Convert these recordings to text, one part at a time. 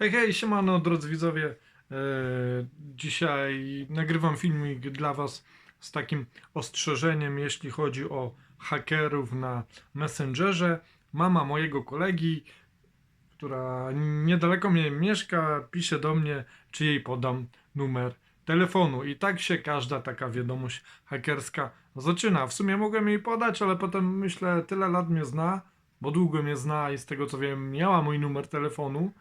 Hej, hej, siemano, drodzy widzowie. E, dzisiaj nagrywam filmik dla Was z takim ostrzeżeniem, jeśli chodzi o hakerów na Messengerze. Mama mojego kolegi, która niedaleko mnie mieszka, pisze do mnie, czy jej podam numer telefonu. I tak się każda taka wiadomość hakerska zaczyna. W sumie mogłem jej podać, ale potem myślę, tyle lat mnie zna, bo długo mnie zna i z tego co wiem, miała mój numer telefonu.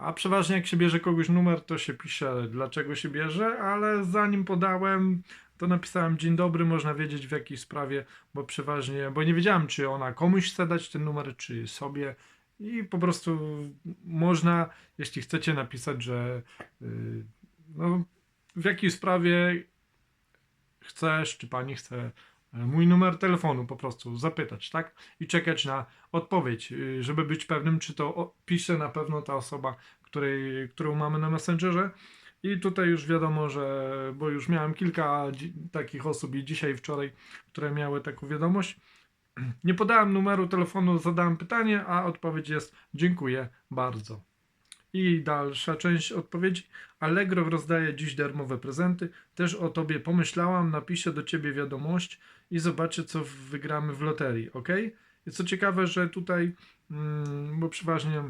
A przeważnie jak się bierze kogoś numer, to się pisze dlaczego się bierze, ale zanim podałem, to napisałem dzień dobry, można wiedzieć w jakiej sprawie, bo przeważnie, bo nie wiedziałem czy ona komuś chce dać ten numer, czy sobie i po prostu można, jeśli chcecie napisać, że yy, no, w jakiej sprawie chcesz, czy pani chce e, mój numer telefonu po prostu zapytać, tak? I czekać na odpowiedź, yy, żeby być pewnym, czy to pisze na pewno ta osoba, której, którą mamy na Messengerze. I tutaj już wiadomo, że, bo już miałem kilka takich osób i dzisiaj, wczoraj, które miały taką wiadomość. Nie podałem numeru telefonu, zadałem pytanie, a odpowiedź jest dziękuję bardzo. I dalsza część odpowiedzi. Allegro rozdaje dziś darmowe prezenty. Też o tobie pomyślałam, napiszę do ciebie wiadomość i zobaczę, co wygramy w loterii, ok? I co ciekawe, że tutaj, mm, bo przeważnie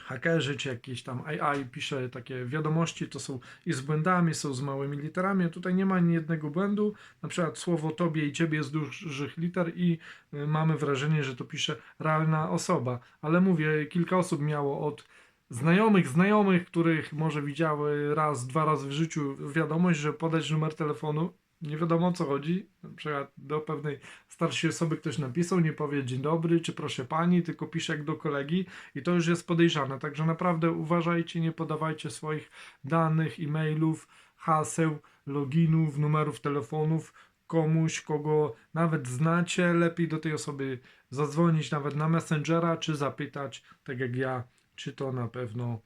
hakerzy czy jakieś tam AI pisze takie wiadomości, to są i z błędami, są z małymi literami. Tutaj nie ma ani jednego błędu. Na przykład słowo tobie i ciebie jest dużych liter i y, mamy wrażenie, że to pisze realna osoba. Ale mówię, kilka osób miało od znajomych, znajomych, których może widziały raz, dwa razy w życiu wiadomość, że podać numer telefonu. Nie wiadomo o co chodzi. Na przykład do pewnej starszej osoby ktoś napisał, nie powie dzień dobry, czy proszę pani, tylko pisze jak do kolegi i to już jest podejrzane. Także naprawdę uważajcie, nie podawajcie swoich danych, e-mailów, haseł, loginów, numerów telefonów komuś, kogo nawet znacie. Lepiej do tej osoby zadzwonić nawet na Messengera, czy zapytać, tak jak ja, czy to na pewno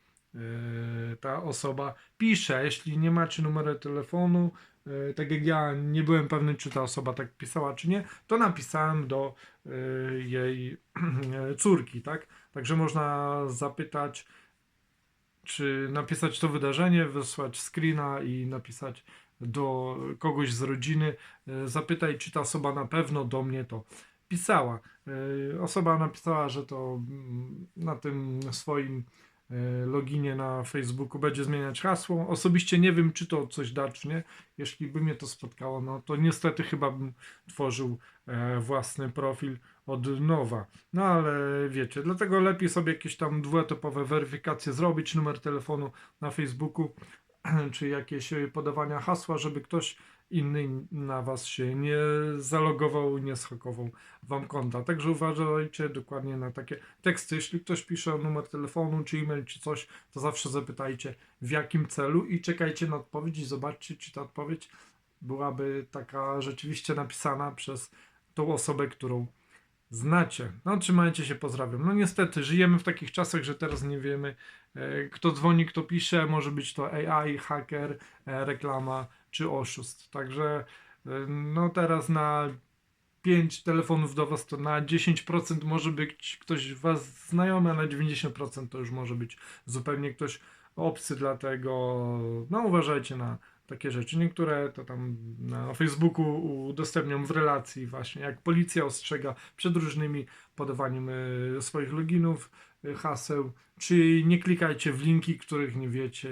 ta osoba pisze. Jeśli nie macie numeru telefonu, e, tak jak ja nie byłem pewny, czy ta osoba tak pisała, czy nie, to napisałem do e, jej córki, tak? Także można zapytać, czy napisać to wydarzenie, wysłać screena i napisać do kogoś z rodziny, zapytaj, czy ta osoba na pewno do mnie to pisała. Osoba napisała, że to mm, na tym swoim loginie na Facebooku będzie zmieniać hasło. Osobiście nie wiem, czy to coś da, czy nie. Jeśli by mnie to spotkało, no to niestety chyba bym tworzył e, własny profil od nowa. No ale wiecie, dlatego lepiej sobie jakieś tam dwuetapowe weryfikacje zrobić, numer telefonu na Facebooku, czy jakieś e, podawania hasła, żeby ktoś inny na was się nie zalogował, nie schakował wam konta. Także uważajcie dokładnie na takie teksty. Jeśli ktoś pisze numer telefonu, czy e-mail, czy coś, to zawsze zapytajcie w jakim celu i czekajcie na odpowiedź i zobaczcie, czy ta odpowiedź byłaby taka rzeczywiście napisana przez tą osobę, którą znacie. No, trzymajcie się, pozdrawiam. No niestety, żyjemy w takich czasach, że teraz nie wiemy, e, kto dzwoni, kto pisze. Może być to AI, haker, e, reklama czy oszust. Także e, no teraz na 5 telefonów do Was to na 10% może być ktoś Was znajomy, a na 90% to już może być zupełnie ktoś obcy, dlatego no uważajcie na takie rzeczy. Niektóre to tam na Facebooku udostępnią w relacji właśnie, jak policja ostrzega przed różnymi podawaniem e, swoich loginów, e, haseł, czy nie klikajcie w linki, których nie wiecie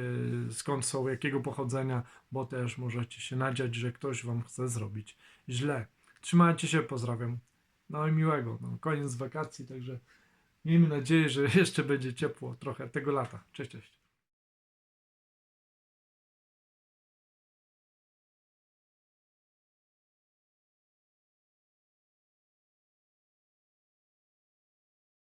skąd są, jakiego pochodzenia, bo też możecie się nadziać, że ktoś wam chce zrobić źle. Trzymajcie się, pozdrawiam. No i miłego. No, koniec wakacji, także miejmy nadzieję, że jeszcze będzie ciepło trochę tego lata. Cześć, cześć.